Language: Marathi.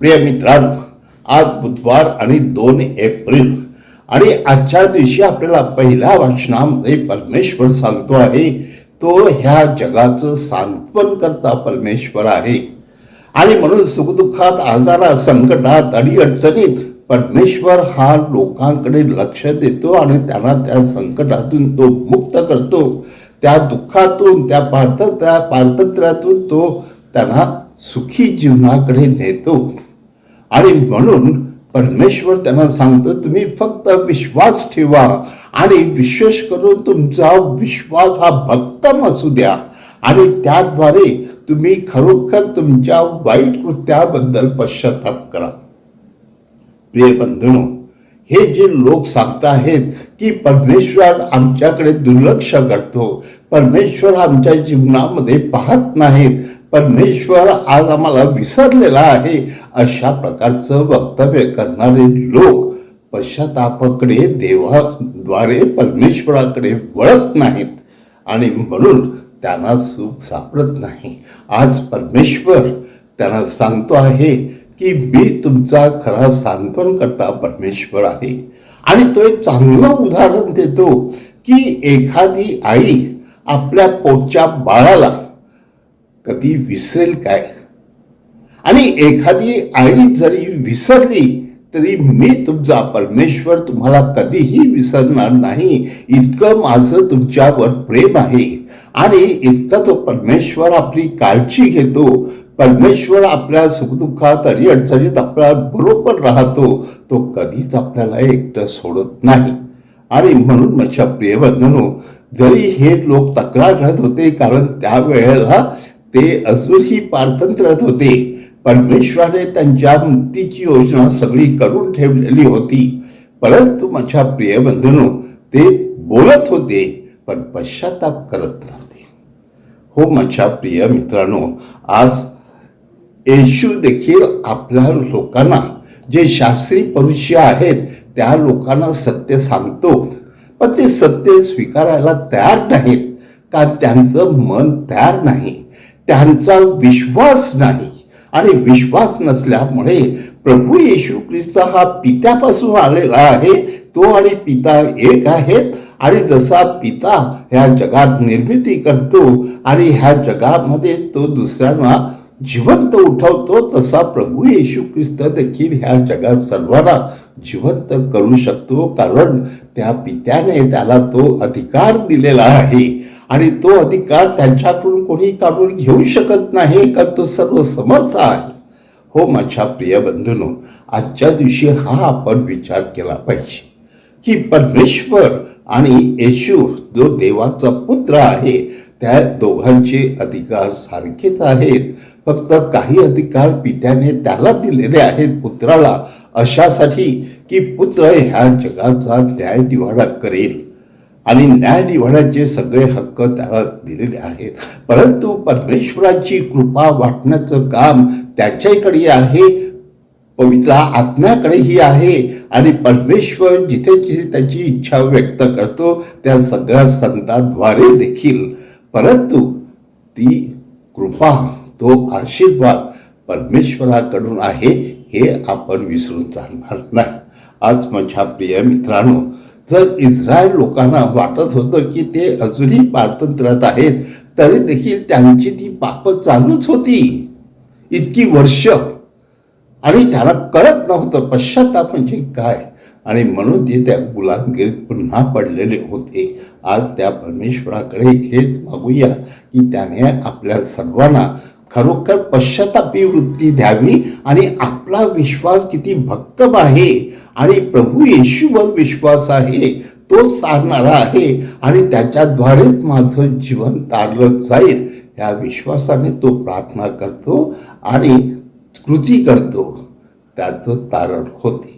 प्रिय मित्रांनो आज बुधवार आणि दोन एप्रिल. आणि आजच्या दिवशी आपल्याला पहिल्या वाचनामध्ये परमेश्वर सांगतो आहे तो ह्या जगाचं सांत्वन करता परमेश्वर आहे. आणि म्हणून सुखदुःखात आजारात संकटात अडीअडचणीत परमेश्वर हा लोकांकडे लक्ष देतो आणि त्यांना त्या संकटातून तो मुक्त करतो. त्या दुःखातून त्या पार्थ त्या पारतंत्र्यातून तो त्यांना सुखी जीवनाकडे नेतो. आणि म्हणून परमेश्वर त्यांना सांगतो तुम्ही फक्त विश्वास ठेवा आणि विशेष करून तुमचा विश्वास हा भक्कम असू द्या. आणि त्याद्वारे तुम्ही खरोखर तुमच्या वाईट कृत्याबद्दल पश्चाताप करा. प्रिय बंधूंनो हे जे लोक सांगत आहेत की परमेश्वर आमच्याकडे दुर्लक्ष करतो परमेश्वर आमच्या जीवनामध्ये पाहत नाहीत परमेश्वर आज आम्हाला विसरलेला आहे. अशा प्रकारचं वक्तव्य करणारे लोक पश्चातापाकडे देवाद्वारे परमेश्वराकडे वळत नाहीत. आणि म्हणून त्यांना सुख सापडत नाही. आज परमेश्वर त्यांना सांगतो आहे की मी तुमचा खरा सांत्वन करता परमेश्वर आहे. आणि तो एक चांगलं उदाहरण देतो की एखादी आई आपल्या पोटच्या बाळाला कधी विसरेल काय? आणि एखादी आई जरी विसरली तरी मी तुमचा परमेश्वर तुम्हाला कधीही विसरणार नाही. इतकं माझं तुमच्यावर प्रेम आहे. आणि इतकं तो परमेश्वर आपली काळजी घेतो. परमेश्वर आपल्या सुखदुःखात अडचणीत आपल्या बरोबर राहतो. तो कधीच आपल्याला एकटं सोडत नाही. आणि म्हणून माझ्या प्रियबंधनो जरी हे लोक तक्रार करत होते कारण त्यावेळेला ते अजूनही पारतंत्र्यात होते. परमेश्वराने त्यांच्या मुक्तीची योजना सगळी करून ठेवलेली होती. परंतु माझ्या प्रिय बंधूंनो ते बोलत होते पण पश्चाताप करत नव्हते. हो माझ्या प्रिय मित्रांनो आज येशू देखील आपल्या लोकांना जे शास्त्री परुष्य आहेत त्या लोकांना सत्य सांगतो. पण ते सत्य स्वीकारायला तयार नाहीत का त्यांचं मन तयार नाही. त्यांचा विश्वास नाही. आणि विश्वास नसल्यामुळे प्रभू येशू ख्रिस्त हा पित्यापासून आलेला आहे. तो आणि पिता एक आहेत. आणि जसा पिता ह्या जगात निर्मिती करतो आणि ह्या जगामध्ये तो दुसऱ्यांना जिवंत उठवतो तसा प्रभू येशू ख्रिस्त देखील ह्या जगात सर्वांना जिवंत करू शकतो. कारण त्या पित्याने त्याला तो अधिकार दिलेला आहे. आणि तो अधिकार त्यांच्याकडून कोणी काढून घेऊ शकत नाही का? तो सर्व समर्थ आहे. हो माझ्या प्रिय बंधूनो आजच्या दिवशी हा आपण विचार केला पाहिजे की परमेश्वर आणि येशू जो देवाचा पुत्र आहे त्या दोघांचे अधिकार सारखेच आहेत. फक्त काही अधिकार पित्याने त्याला दिलेले आहेत पुत्राला अशासाठी की पुत्र ह्या जगाचा न्याय निवाडा करेल. आणि न्याय निवडण्याचे सगळे हक्क त्याला दिलेले आहेत. परंतु परमेश्वराची कृपा वाटण्याचं काम त्याच्याकडे आहे पवित्र आत्म्याकडेही आहे आणि परमेश्वर जिथे जिथे त्याची इच्छा व्यक्त करतो त्या सगळ्या संतांद्वारे देखील. परंतु ती कृपा तो आशीर्वाद परमेश्वराकडून आहे हे आपण विसरून चालणार नाही. आज माझ्या प्रिय मित्रांनो जर इस्रायल लोकांना वाटत होतं की ते अजूनही पारतंत्र्यात आहेत तरी देखील त्यांची ती पाप चालूच होती. इतकी वर्ष. आणि त्यांना कळत नव्हतं पश्चाताप म्हणजे काय. आणि म्हणून ते त्या गुलामगिरीत पुन्हा पडलेले होते. आज त्या परमेश्वराकडे हेच मागूया की त्याने आपल्या सर्वांना खरोखर पश्चातापी वृत्ती द्यावी आणि आपला विश्वास किती भक्कम आहे आणि प्रभू येशूवर विश्वास आहे तो सांगणारा आहे आणि त्याच्याद्वारेच माझं जीवन तारलं जाईल. या विश्वासाने तो प्रार्थना करतो आणि कृती करतो. त्याचं तारण होते.